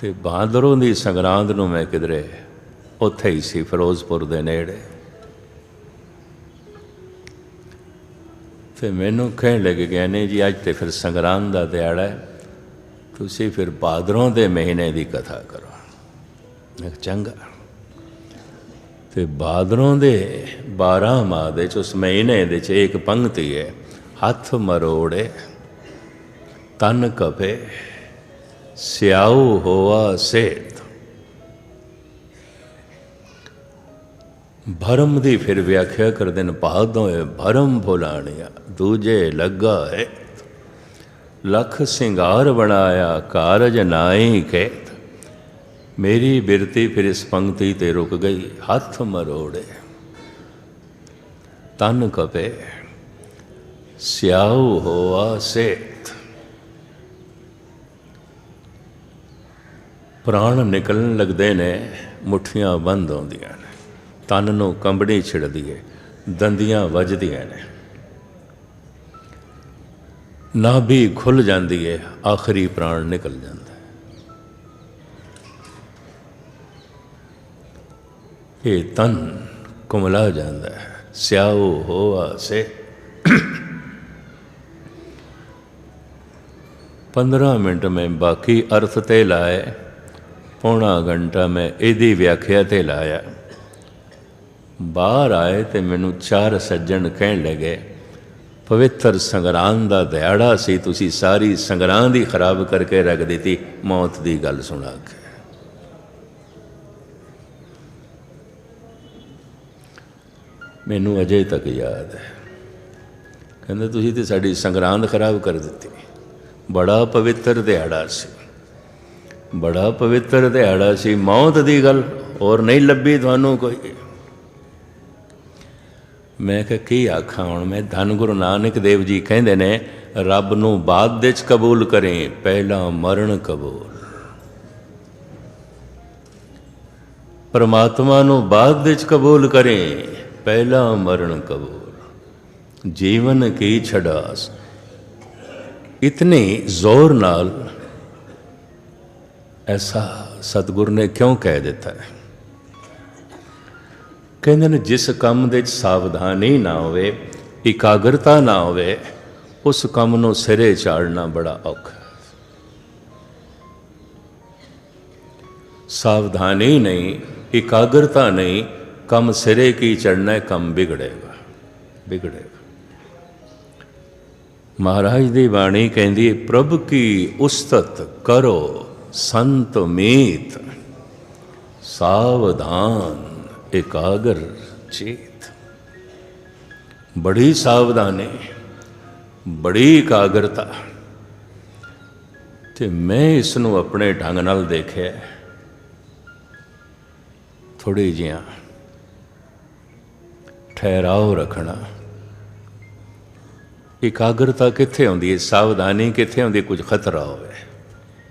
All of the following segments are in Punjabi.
ਤੇ ਬਹਾਦਰੋਂ ਦੀ ਸੰਗਰਾਂਦ ਨੂੰ ਮੈਂ ਕਿਧਰੇ, ਉੱਥੇ ਹੀ ਸੀ ਫਿਰੋਜ਼ਪੁਰ ਦੇ ਨੇੜੇ। ਤੇ ਮੈਨੂੰ ਕਹਿਣ ਲੱਗ ਗਿਆ ਨੇ ਜੀ, ਅੱਜ ਤੇ ਫਿਰ ਸੰਗਰਾਂਦ ਦਾ ਦਿਹਾੜਾ ਹੈ। ਤੁਸੀਂ ਫਿਰ ਬਾਦਰੋਂ ਦੇ ਮਹੀਨੇ ਦੀ ਕਥਾ ਕਰੋ। ਮੈਂ ਚੰਗਾ। ਤੇ ਬਾਦਰੋਂ ਦੇ 12 ਮਾਹ ਦੇ ਚ ਉਸ ਮਹੀਨੇ ਦੇ ਚ ਇੱਕ ਪੰਕਤੀ ਹੈ, ਹੱਥ ਮਰੋੜੇ, ਤਨ ਕਪੇ। ਸਿਆਉ ਹੋਆ ਸੇਤ। ਭਰਮ ਦੀ ਫਿਰ ਵਿਆਖਿਆ ਕਰਦੇ ਨੇ ਭਾਦੋਂ ਹੈ ਭਰਮ ਭੁਲਾਣਿਆ, ਦੂਜੇ ਲੱਗਾ ਹੈ ਲਖ ਸਿੰਗਾਰ ਬਣਾਇਆ, ਕਾਰਜ ਨਾਈ ਕਹਿਤ ਮੇਰੀ ਬਿਰਤੀ ਫਿਰ ਇਸ ਪੰਕਤੀ ਤੇ ਰੁਕ ਗਈ, ਹੱਥ ਮਰੋੜੇ। ਤਨ ਕਪੇ, ਸਿਆਉ ਹੋਆ ਸੇਤ। ਪ੍ਰਾਣ ਨਿਕਲਣ ਲੱਗਦੇ ਨੇ, ਮੁੱਠੀਆਂ ਬੰਦ ਆਉਂਦੀਆਂ ਨੇ, ਤਨ ਨੂੰ ਕੰਬਣੀ ਛਿੜਦੀ ਹੈ ਦੰਦੀਆਂ ਵੱਜਦੀਆਂ ਨੇ। ਨਾਭੀ ਖੁੱਲ ਜਾਂਦੀ ਹੈ ਆਖਰੀ ਪ੍ਰਾਣ ਨਿਕਲ ਜਾਂਦਾ ਇਹ ਤਨ ਕੁਮਲਾ ਜਾਂਦਾ ਹੈ ਸਿਆਉ ਹੋਆ ਸੇ 15 ਮਿੰਟ ਮੈਂ ਬਾਕੀ ਅਰਥ ਤੇ ਲਾਏ ਪੌਣਾ ਘੰਟਾ ਮੈਂ ਇਹਦੀ ਵਿਆਖਿਆ ਤੇ ਲਾਇਆ। ਬਾਹਰ ਆਏ ਤੇ ਮੈਨੂੰ ਚਾਰ ਸੱਜਣ ਕਹਿਣ ਲੱਗੇ, ਪਵਿੱਤਰ ਸੰਗਰਾਂਦ ਦਾ ਦਿਹਾੜਾ ਸੀ, ਤੁਸੀਂ ਸਾਰੀ ਸੰਗਰਾਂਦ ਹੀ ਖਰਾਬ ਕਰਕੇ ਰੱਖ ਦਿੱਤੀ। ਮੌਤ ਦੀ ਗੱਲ ਸੁਣਾ ਕੇ ਮੈਨੂੰ ਅਜੇ ਤੱਕ ਯਾਦ ਹੈ। ਕਹਿੰਦੇ, ਤੁਸੀਂ ਤੇ ਸਾਡੀ ਸੰਗਰਾਂਦ ਖਰਾਬ ਕਰ ਦਿੱਤੀ। ਬੜਾ ਪਵਿੱਤਰ ਦਿਹਾੜਾ ਸੀ। ਬੜਾ ਪਵਿੱਤਰ ਦਿਹਾੜਾ ਸੀ, ਮੌਤ ਦੀ ਗੱਲ ਹੋਰ ਨਹੀਂ ਲੱਭੀ ਤੁਹਾਨੂੰ ਕੋਈ। ਮੈਂ ਕਿਹਾ, ਕੀ ਆਖਾਂ ਹੁਣ? ਮੈਂ ਧੰਨ ਗੁਰੂ ਨਾਨਕ ਦੇਵ ਜੀ ਕਹਿੰਦੇ ਨੇ, ਰੱਬ ਨੂੰ ਬਾਅਦ ਵਿੱਚ ਕਬੂਲ ਕਰੇ, ਪਹਿਲਾਂ ਮਰਨ ਕਬੂਲ। ਪਰਮਾਤਮਾ ਨੂੰ ਬਾਅਦ ਵਿੱਚ ਕਬੂਲ ਕਰੇ, ਪਹਿਲਾਂ ਮਰਨ ਕਬੂਲ। ਜੀਵਨ ਕੀ ਛਡਾਸ। ਇਤਨੇ ਜ਼ੋਰ ਨਾਲ ਐਸਾ ਸਤਿਗੁਰ ਨੇ ਕਿਉਂ ਕਹਿ ਦਿੱਤਾ ਹੈ? ਕਹਿੰਦੇ ਨੇ, ਜਿਸ ਕੰਮ ਦੇ ਵਿੱਚ ਸਾਵਧਾਨੀ ਨਾ ਹੋਵੇ, ਇਕਾਗਰਤਾ ਨਾ ਹੋਵੇ, ਉਸ ਕੰਮ ਨੂੰ ਸਿਰੇ ਚਾੜਨਾ ਬੜਾ ਔਖਾ ਸਾਵਧਾਨੀ ਨਹੀਂ, ਇਕਾਗਰਤਾ ਨਹੀਂ, ਕੰਮ ਸਿਰੇ ਕੀ ਚੜਨਾ ਹੈ, ਕੰਮ ਵਿਗੜੇਗਾ ਵਿਗੜੇਗਾ। ਮਹਾਰਾਜ ਦੀ ਬਾਣੀ ਕਹਿੰਦੀ ਹੈ, ਪ੍ਰਭ ਕੀ ਉਸਤਤ ਕਰੋ ਸੰਤ ਮੀਤ, ਸਾਵਧਾਨ ਇਕਾਗਰ ਚੇਤ। ਬੜੀ ਸਾਵਧਾਨੀ, ਬੜੀ ਇਕਾਗਰਤਾ। ਤੇ ਮੈਂ ਇਸ ਨੂੰ ਆਪਣੇ ਢੰਗ ਨਾਲ ਦੇਖਿਆ। ਥੋੜੀ ਜਿਹਾ ਠਹਿਰਾਓ ਰੱਖਣਾ। ਇਕਾਗਰਤਾ ਕਿੱਥੇ ਆਉਂਦੀ ਹੈ? ਸਾਵਧਾਨੀ ਕਿੱਥੇ ਆਉਂਦੀ ਕੁਝ ਖਤਰਾ ਹੋਵੇ।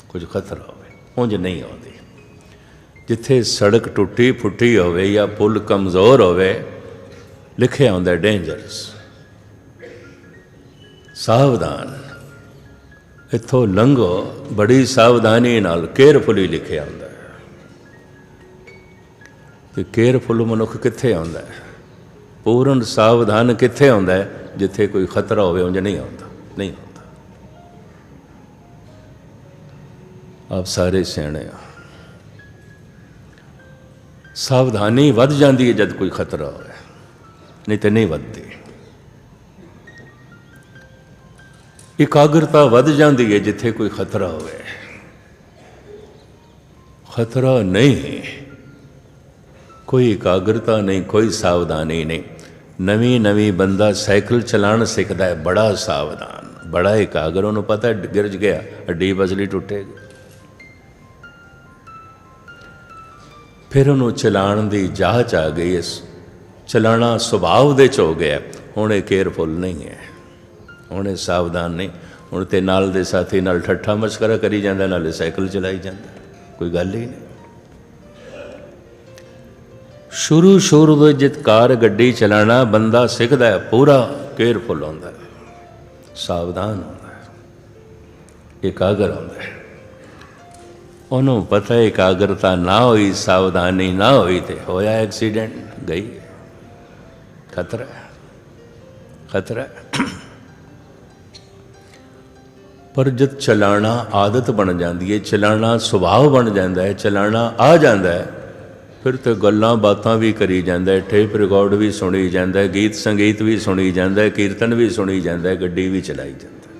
ਕੁਝ ਖਤਰਾ ਹੋਵੇ, ਉਂਝ ਨਹੀਂ ਆਉਂਦੀ। ਜਿੱਥੇ ਸੜਕ ਟੁੱਟੀ ਫੁੱਟੀ ਹੋਵੇ ਜਾਂ ਪੁਲ ਕਮਜ਼ੋਰ ਹੋਵੇ, ਲਿਖਿਆ ਹੁੰਦਾ ਡੇਂਜਰਸ ਸਾਵਧਾਨ। ਇੱਥੋਂ ਲੰਘੋ, ਬੜੀ ਸਾਵਧਾਨੀ ਨਾਲ ਕੇਅਰਫੁਲੀ ਲਿਖਿਆ ਹੁੰਦਾ ਹੈ। ਤੇ ਕੇਅਰਫੁਲ ਮਨੁੱਖ ਕਿੱਥੇ ਆਉਂਦਾ ਹੈ? ਪੂਰਨ ਸਾਵਧਾਨ ਕਿੱਥੇ ਆਉਂਦਾ ਹੈ? ਜਿੱਥੇ ਕੋਈ ਖਤਰਾ ਹੋਵੇ, ਉਂਝ ਨਹੀਂ ਆਉਂਦਾ। ਨਹੀਂ ਆਪ ਸਾਰੇ ਸਿਆਣੇ ਆ। ਸਾਵਧਾਨੀ ਵੱਧ ਜਾਂਦੀ ਹੈ ਜਦ ਕੋਈ ਖਤਰਾ ਹੋਵੇ, ਨਹੀਂ ਤੇ ਨਹੀਂ ਵੱਧਦੀ। ਇਕਾਗਰਤਾ ਵੱਧ ਜਾਂਦੀ ਹੈ ਜਿੱਥੇ ਕੋਈ ਖਤਰਾ ਹੋਵੇ। ਖਤਰਾ ਨਹੀਂ ਕੋਈ ਇਕਾਗਰਤਾ ਨਹੀਂ, ਕੋਈ ਸਾਵਧਾਨੀ ਨਹੀਂ। ਨਵੀਂ ਨਵੀਂ ਬੰਦਾ ਸਾਈਕਲ ਚਲਾਉਣ ਸਿੱਖਦਾ ਹੈ, ਬੜਾ ਸਾਵਧਾਨ, ਬੜਾ ਇਕਾਗਰ। ਉਹਨੂੰ ਪਤਾ ਗਿਰਜ ਗਿਆ ਅੱਡੀ ਬਸਲੀ ਟੁੱਟੇਗੀ। ਫਿਰ ਉਹਨੂੰ ਚਲਾਉਣ ਦੀ ਜਾਚ ਆ ਗਈ ਇਸ। ਚਲਾਣਾ ਸੁਭਾਅ ਦੇ ਚ ਹੋ ਗਿਆ। ਹੁਣ ਇਹ ਕੇਅਰਫੁਲ ਨਹੀਂ ਹੈ। ਹੁਣ ਇਹ ਸਾਵਧਾਨ ਨਹੀਂ। ਹੁਣ ਤੇ ਨਾਲ ਦੇ ਸਾਥੀ ਨਾਲ ਠੱਠਾ ਮਸਕਰਾ ਕਰੀ ਜਾਂਦਾ, ਨਾਲੇ ਸਾਈਕਲ ਚਲਾਈ ਜਾਂਦਾ। ਕੋਈ ਗੱਲ ਹੀ ਨਹੀਂ। ਸ਼ੁਰੂ ਸ਼ੁਰੂ ਵਿੱਚ ਜਿਤਕਾਰ ਗੱਡੀ ਚਲਾਣਾ ਬੰਦਾ ਸਿੱਖਦਾ ਹੈ, ਪੂਰਾ ਕੇਅਰਫੁਲ ਹੁੰਦਾ ਹੈ। ਸਾਵਧਾਨ ਹੁੰਦਾ ਹੈ। ਇਕਾਗਰ ਹੁੰਦਾ ਹੈ। ਉਹਨੂੰ ਪਤਾ ਇਕਾਗਰਤਾ ਨਾ ਹੋਈ, ਸਾਵਧਾਨੀ ਨਾ ਹੋਈ ਤੇ ਹੋਇਆ ਐਕਸੀਡੈਂਟ, ਗਈ ਖਤਰਾ ਖਤਰਾ ਪਰ ਜਦ ਚਲਾਣਾ ਆਦਤ ਬਣ ਜਾਂਦੀ ਹੈ, ਚਲਾਣਾ ਸੁਭਾਅ ਬਣ ਜਾਂਦਾ ਹੈ, ਚਲਾਣਾ ਆ ਜਾਂਦਾ ਹੈ, ਫਿਰ ਤੇ ਗੱਲਾਂ ਬਾਤਾਂ ਵੀ ਕਰੀ ਜਾਂਦਾ ਹੈ ਟੇਪ ਰਿਕਾਰਡ ਵੀ ਸੁਣੀ ਜਾਂਦਾ ਹੈ, ਗੀਤ ਸੰਗੀਤ ਵੀ ਸੁਣੀ ਜਾਂਦਾ ਹੈ, ਕੀਰਤਨ ਵੀ ਸੁਣੀ ਜਾਂਦਾ ਹੈ, ਗੱਡੀ ਵੀ ਚਲਾਈ ਜਾਂਦਾ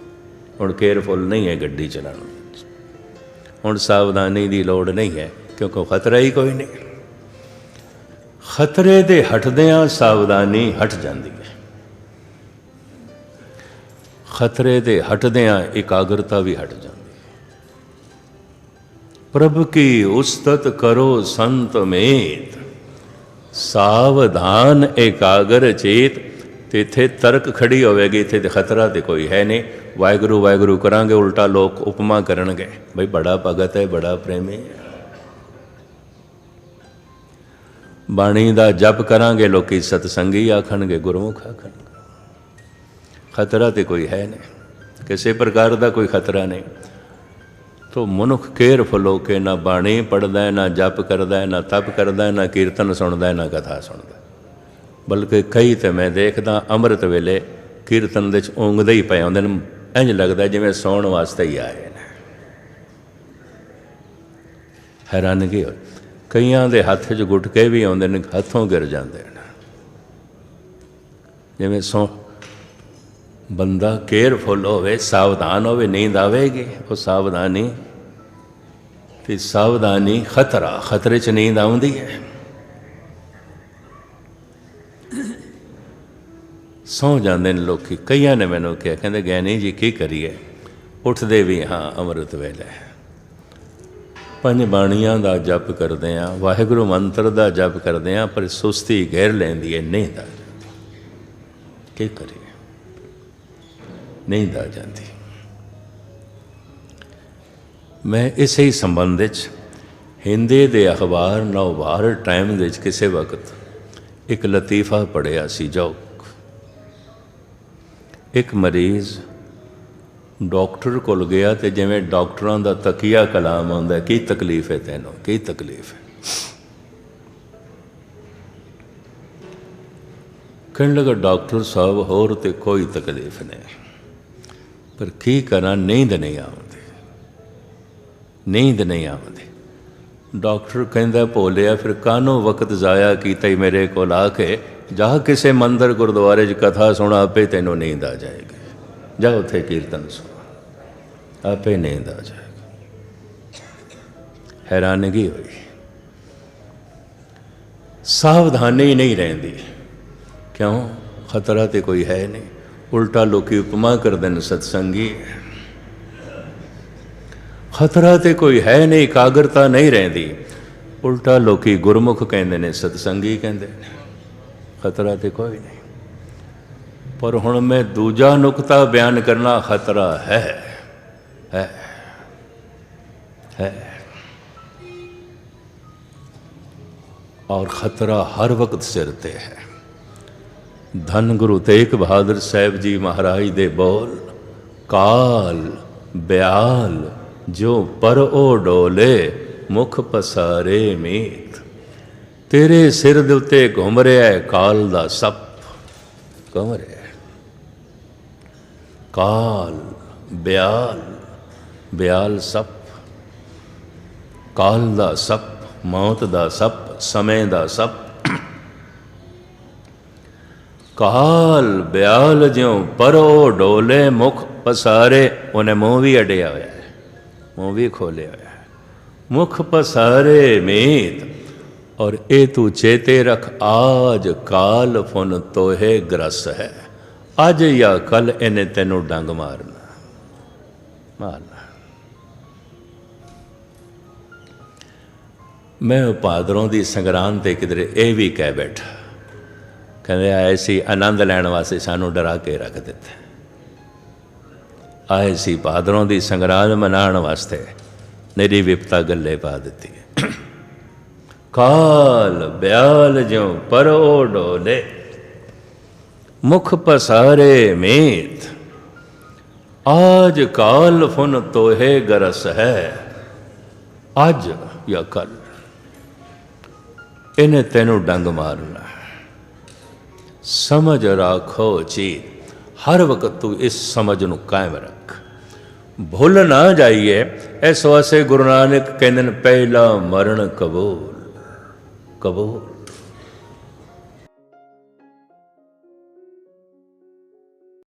ਹੁਣ ਕੇਅਰਫੁਲ ਨਹੀਂ ਹੈ ਗੱਡੀ ਚਲਾਉਣਾ। ਹੁਣ ਸਾਵਧਾਨੀ ਦੀ ਲੋੜ ਨਹੀਂ ਹੈ, ਕਿਉਂਕਿ ਖਤਰਾ ਹੀ ਕੋਈ ਨਹੀਂ। ਖਤਰੇ ਦੇ ਹਟਦਿਆਂ ਸਾਵਧਾਨੀ ਹਟ ਜਾਂਦੀ ਹੈ। ਖਤਰੇ ਦੇ ਹਟਦਿਆਂ ਇਕਾਗਰਤਾ ਵੀ ਹਟ ਜਾਂਦੀ ਹੈ। ਪ੍ਰਭ ਕੀ ਉਸਤਤ ਕਰੋ ਸੰਤ ਮੇਤ, ਸਾਵਧਾਨ ਇਕਾਗਰ ਚੇਤ, ਤੇ ਇੱਥੇ ਤਰਕ ਖੜੀ ਹੋਵੇਗੀ, ਇੱਥੇ ਤੇ ਖਤਰਾ ਤੇ ਕੋਈ ਹੈ ਨਹੀਂ। ਵਾਹਿਗੁਰੂ ਵਾਹਿਗੁਰੂ ਕਰਾਂਗੇ, ਉਲਟਾ ਲੋਕ ਉਪਮਾ ਕਰਨਗੇ। ਬਈ ਬੜਾ ਭਗਤ ਹੈ, ਬੜਾ ਪ੍ਰੇਮੀ ਹੈ। ਬਾਣੀ ਦਾ ਜਪ ਕਰਾਂਗੇ, ਲੋਕੀ ਸਤਸੰਗੀ ਆਖਣਗੇ, ਗੁਰਮੁਖ ਆਖਣਗੇ। ਖਤਰਾ ਤੇ ਕੋਈ ਹੈ ਨਹੀਂ। ਕਿਸੇ ਪ੍ਰਕਾਰ ਦਾ ਕੋਈ ਖਤਰਾ ਨਹੀਂ। ਤੋ ਮਨੁੱਖ ਕੇਅਰਫੁਲ ਹੋ ਕੇ ਨਾ ਬਾਣੀ ਪੜਦਾ ਹੈ, ਨਾ ਜਪ ਕਰਦਾ ਹੈ, ਨਾ ਤਪ ਕਰਦਾ ਹੈ, ਨਾ ਕੀਰਤਨ ਸੁਣਦਾ ਹੈ, ਨਾ ਕਥਾ ਸੁਣਦਾ ਬਲਕਿ ਕਈ ਤੇ ਮੈਂ ਦੇਖਦਾ, ਅੰਮ੍ਰਿਤ ਵੇਲੇ ਕੀਰਤਨ ਦੇ ਵਿੱਚ ਉਂਗਦੇ ਹੀ ਪਏ ਹੁੰਦੇ ਨੇ। ਇੰਜ ਲੱਗਦਾ ਜਿਵੇਂ ਸੌਣ ਵਾਸਤੇ ਹੀ ਆਏ ਨੇ। ਹੈਰਾਨਗੀ ਹੋਈ ਕਈਆਂ ਦੇ ਹੱਥ 'ਚ ਗੁਟਕੇ ਵੀ ਆਉਂਦੇ ਨੇ, ਹੱਥੋਂ ਗਿਰ ਜਾਂਦੇ ਨੇ। ਜਿਵੇਂ ਸੌ ਬੰਦਾ ਕੇਅਰਫੁਲ ਹੋਵੇ, ਸਾਵਧਾਨ ਹੋਵੇ, ਨੀਂਦ ਆਵੇਗੀ, ਉਹ ਸਾਵਧਾਨੀ ਤੇ ਸਾਵਧਾਨੀ ਖਤਰਾ ਖਤਰੇ 'ਚ ਨੀਂਦ ਆਉਂਦੀ ਹੈ। ਸੌ ਜਾਂਦੇ ਨੇ ਲੋਕੀ। ਕਈਆਂ ਨੇ ਮੈਨੂੰ ਕਿਹਾ, ਕਹਿੰਦੇ ਗਿਆਨੀ ਜੀ ਕੀ ਕਰੀਏ? ਉੱਠਦੇ ਵੀ ਹਾਂ, ਅੰਮ੍ਰਿਤ ਵੇਲੇ। ਪੰਜ ਬਾਣੀਆਂ ਦਾ ਜਪ ਕਰਦੇ ਆ ਵਾਹਿਗੁਰੂ ਮੰਤਰ ਦਾ ਜਪ ਕਰਦੇ ਆ ਪਰ ਸੁਸਤੀ ਘੇਰ ਲੈਂਦੀ ਹੈ, ਨਹੀਂ ਦਾ ਜਾਂਦੀ। ਕੀ ਕਰੀਏ? ਨਹੀਂ ਆ ਜਾਂਦੀ। ਮੈਂ ਇਸੇ ਹੀ ਸੰਬੰਧ ਵਿੱਚ ਹਿੰਦੇ ਦੇ ਅਖਬਾਰ ਨਵਭਾਰਤ ਟਾਈਮ ਵਿੱਚ ਕਿਸੇ ਵਕਤ ਇੱਕ ਲਤੀਫਾ ਪੜਿਆ ਸੀ, ਜੋ ਇੱਕ ਮਰੀਜ਼ ਡਾਕਟਰ ਕੋਲ ਗਿਆ ਤੇ ਜਿਵੇਂ ਡਾਕਟਰਾਂ ਦਾ ਤਕੀਆ ਕਲਾਮ ਆਉਂਦਾ, ਕੀ ਤਕਲੀਫ ਹੈ ਤੈਨੂੰ? ਕੀ ਤਕਲੀਫ ਹੈ? ਕਹਿਣ ਲੱਗਾ, ਡਾਕਟਰ ਸਾਹਿਬ, ਹੋਰ ਤੇ ਕੋਈ ਤਕਲੀਫ ਨਹੀਂ। ਪਰ ਕੀ ਕਰਾਂ? ਨੀਂਦ ਨਹੀਂ ਆਉਂਦੀ। ਨੀਂਦ ਨਹੀਂ ਆਉਂਦੀ। ਡਾਕਟਰ ਕਹਿੰਦਾ, ਭੋਲਿਆ, ਫਿਰ ਕਾਹਨੂੰ ਵਕਤ ਜ਼ਾਇਆ ਕੀਤਾ ਈ ਮੇਰੇ ਕੋਲ ਆ ਕੇ? ਜਾ ਕਿਸੇ ਮੰਦਰ ਗੁਰਦੁਆਰੇ 'ਚ ਕਥਾ ਸੁਣਾ, ਆਪੇ ਤੈਨੂੰ ਨੀਂਦ ਆ ਜਾਏਗੀ। ਜਾ ਉੱਥੇ ਕੀਰਤਨ ਸੁਣ, ਆਪੇ ਨੀਂਦ ਆ ਜਾਏਗੀ। ਹੈਰਾਨਗੀ ਹੋਈ। ਸਾਵਧਾਨੀ ਨਹੀਂ ਰਹਿੰਦੀ। ਕਿਉਂ? ਖਤਰਾ ਤੇ ਕੋਈ ਹੈ ਨਹੀਂ। ਉਲਟਾ ਲੋਕੀ ਉਪਮਾ ਕਰਦੇ ਨੇ, ਸਤਸੰਗੀ। ਖਤਰਾ ਤੇ ਕੋਈ ਹੈ ਨਹੀਂ, ਇਕਾਗਰਤਾ ਨਹੀਂ ਰਹਿੰਦੀ। ਉਲਟਾ ਲੋਕੀ ਗੁਰਮੁਖ ਕਹਿੰਦੇ ਨੇ, ਸਤਸੰਗੀ ਕਹਿੰਦੇ ਨੇ। ਖਤਰਾ ਤੇ ਕੋਈ ਨਹੀਂ। ਪਰ ਹੁਣ ਮੈਂ ਦੂਜਾ ਨੁਕਤਾ ਬਿਆਨ ਕਰਨਾ ਖਤਰਾ ਹੈ। ਹੈ। ਹੈ। ਔਰ ਖਤਰਾ ਹਰ ਵਕਤ ਸਿਰ ਤੇ ਹੈ। ਧੰਨ ਗੁਰੂ ਤੇਗ ਬਹਾਦਰ ਸਾਹਿਬ ਜੀ ਮਹਾਰਾਜ ਦੇ ਬੋਲ, ਕਾਲ, ਬਿਆਲ, ਜੋ ਪਰ ਉਹ ਡੋਲੇ, ਮੁਖ ਪਸਾਰੇ ਮੀਤ। ਤੇਰੇ ਸਿਰ ਦੇ ਉੱਤੇ ਘੁੰਮ ਰਿਹਾ ਹੈ, ਕਾਲ ਦਾ ਸੱਪ ਘੁੰਮ ਰਿਹਾ ਹੈ। ਕਾਲ, ਬਿਆਲ ਬਿਆਲ ਸੱਪ, ਕਾਲ ਦਾ ਸੱਪ, ਮੌਤ ਦਾ ਸੱਪ, ਸਮੇਂ ਦਾ ਸੱਪ। ਕਾਲ, ਬਿਆਲ ਜਿਉ ਪਰੋ ਡੋਲੇ, ਮੁਖ ਪਸਾਰੇ, ਉਹਨੇ ਮੂੰਹ ਵੀ ਅੜਿਆ ਹੋਇਆ ਹੈ, ਮੂੰਹ ਵੀ ਖੋਲਿਆ ਹੋਇਆ ਹੈ। ਮੁਖ ਪਸਾਰੇ ਮੀਤ ਔਰ ਇਹ ਤੂੰ ਚੇਤੇ ਰੱਖ, ਆਜ ਕਾਲ ਫੁਨ ਤੋਹੇ ਗਰਸ ਹੈ। ਅੱਜ ਜਾਂ ਕੱਲ ਇਹਨੇ ਤੈਨੂੰ ਡੰਗ ਮਾਰਨਾ। ਮਾਰਨਾ ਮੈਂ ਪਾਦਰੋਂ ਦੀ ਸੰਗਰਾਂਦ ਤੇ ਕਿਧਰੇ ਇਹ ਵੀ ਕਹਿ ਬੈਠਾ। ਕਹਿੰਦੇ, ਆਏ ਸੀ, ਆਨੰਦ ਲੈਣ ਵਾਸਤੇ ਸਾਨੂੰ ਡਰਾ ਕੇ ਰੱਖ ਦਿੱਤਾ। ਆਏ ਸੀ ਪਾਦਰੋਂ ਦੀ ਸੰਗਰਾਂਦ ਮਨਾਉਣ ਵਾਸਤੇ। ਮੇਰੀ ਵਿਪਤਾ ਗੱਲੇ ਪਾ ਦਿੱਤੀ। ਕਾਲ ਬਿਆਲ ਜਿਉ ਪਰੋ ਡੋਲੇ। ਮੁਖ ਪਸਾਰੇ ਮੀਤ। ਆਜ ਕਾਲ ਫੁਨ ਤੋਹੇ ਗਰਸ ਹੈ। ਅੱਜ ਜਾਂ ਕੱਲ। ਇਹਨੇ ਤੈਨੂੰ ਡੰਗ ਮਾਰਨਾ ਸਮਝ ਰੱਖੋ ਚੀਤ। ਹਰ ਵਕਤ ਤੂੰ ਇਸ ਸਮਝ ਨੂੰ ਕਾਇਮ ਰੱਖ। ਭੁੱਲ ਨਾ ਜਾਈਏ, ਇਸ ਵਾਸਤੇ ਗੁਰੂ ਨਾਨਕ ਕਹਿੰਦੇ ਨੇ, ਪਹਿਲਾ ਮਰਨ ਕਬੂਲ। ਕਬੂਲ